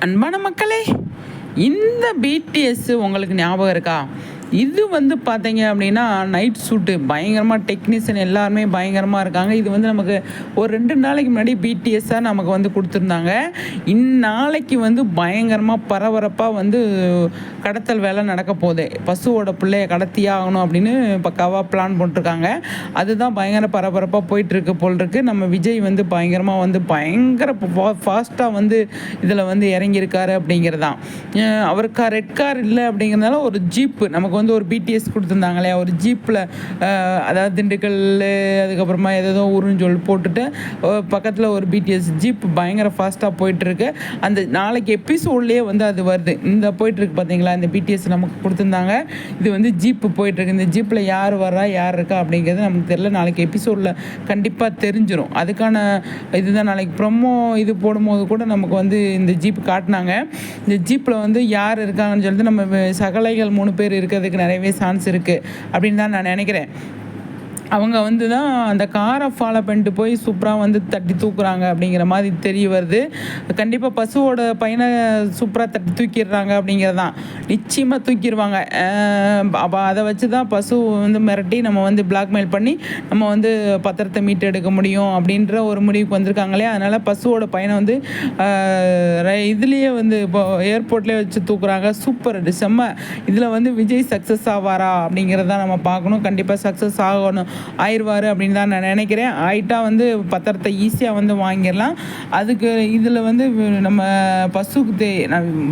அன்பான மக்களே இந்த பிடிஎஸ் உங்களுக்கு ஞாபகம் இருக்கா? இது வந்து பார்த்தீங்க அப்படின்னா நைட் ஷூட்டு பயங்கரமாக டெக்னீஷியன் எல்லாருமே பயங்கரமாக இருக்காங்க. இது வந்து நமக்கு ஒரு ரெண்டு நாளைக்கு முன்னாடி பிடிஎஸ்ஸாக நமக்கு வந்து கொடுத்துருந்தாங்க. இந்நாளைக்கு வந்து பயங்கரமாக பரபரப்பாக வந்து கடத்தல் வேலை நடக்க போகுது. பசுவோட பிள்ளைய கடத்தியே ஆகணும் அப்படின்னு பக்காவாக பிளான் போட்டிருக்காங்க. அதுதான் பயங்கர பரபரப்பாக போயிட்டுருக்கு போல் இருக்கு நம்ம விஜய் வந்து பயங்கரமாக வந்து பயங்கர ஃபாஸ்ட்டாக வந்து இதில் வந்து இறங்கியிருக்காரு அப்படிங்கிறதான். அஹ் அவருக்கு ரெட் கார் இல்லை அப்படிங்கிறதுனால ஒரு ஜீப்பு நமக்கு வந்து ஒரு பிடிஎஸ் கொடுத்துருந்தாங்களே ஒரு ஜீப்பில் அதாவது திண்டுக்கல் அதுக்கப்புறமா ஏதோ ஊருன்னு சொல்லி போட்டுட்டு பக்கத்தில் ஒரு பிடிஎஸ் ஜீப் பயங்கர ஃபாஸ்ட்டாக போயிட்டுருக்கு. அந்த நாளைக்கு எபிசோட்லேயே வந்து அது வருது. இந்த போயிட்டுருக்கு பார்த்தீங்களா இந்த பிடிஎஸ் நமக்கு கொடுத்துருந்தாங்க. இது வந்து ஜீப்பு போயிட்டுருக்கு. இந்த ஜீப்பில் யார் வர்றா யார் இருக்கா அப்படிங்கிறது நமக்கு தெரியல. நாளைக்கு எபிசோடில் கண்டிப்பாக தெரிஞ்சிடும் அதுக்கான இதுதான் நாளைக்கு ப்ரொமோ இது போடும்போது கூட நமக்கு வந்து இந்த ஜீப் காட்டினாங்க. இந்த ஜீப்பில் வந்து யார் இருக்காங்கன்னு சொல்லிட்டு நம்ம சகலைகள் மூணு பேர் இருக்கிறது வர்றதுக்கு நிறையவே சான்ஸ் இருக்குது அப்படின்னு தான் நான் நினைக்கிறேன். அவங்க வந்து தான் அந்த காரை ஃபாலோ பண்ணிட்டு போய் சூப்பராக வந்து தட்டி தூக்குறாங்க அப்படிங்கிற மாதிரி தெரிய வருது. கண்டிப்பாக பசுவோட பையனை சூப்பராக தட்டி தூக்கிடுறாங்க அப்படிங்கிறது தான் நிச்சயமாக தூக்கிடுவாங்க அப்போ அதை வச்சு தான் பசு வந்து மிரட்டி நம்ம வந்து பிளாக்மெயில் பண்ணி நம்ம வந்து பத்திரத்தை மீட்டு எடுக்க முடியும் அப்படின்ற ஒரு முடிவுக்கு வந்திருக்காங்களே. அதனால் பசுவோட பையனை வந்து இதுலேயே வந்து இப்போ ஏர்போர்ட்லேயே வச்சு தூக்குறாங்க. சூப்பர் செம்ம. இதில் வந்து விஜய் சக்ஸஸ் ஆவாரா அப்படிங்கிறத நம்ம பார்க்கணும். கண்டிப்பாக சக்ஸஸ் ஆகணும். ஆயிடுவார் அப்படின்னு தான் நான் நினைக்கிறேன். ஆயிட்டா வந்து பத்திரத்தை ஈஸியாக வந்து வாங்கிடலாம். அதுக்கு இதில் வந்து நம்ம பசுக்கு தே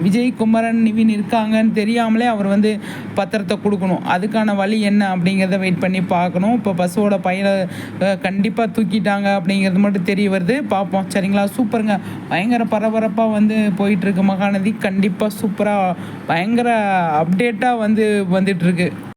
விஜய் குமரன் நிவின் இருக்காங்கன்னு தெரியாமலே அவர் வந்து பத்திரத்தை கொடுக்கணும். அதுக்கான வழி என்ன அப்படிங்கிறத வெயிட் பண்ணி பார்க்கணும். இப்போ பசுவோட பையனை கண்டிப்பாக தூக்கிட்டாங்க அப்படிங்கிறது மட்டும் தெரிய வருது. பார்ப்போம். சரிங்களா? சூப்பருங்க. பயங்கர பரபரப்பாக வந்து போயிட்டுருக்கு மகாநதி. கண்டிப்பாக சூப்பராக பயங்கர அப்டேட்டாக வந்து வந்துட்டுருக்கு.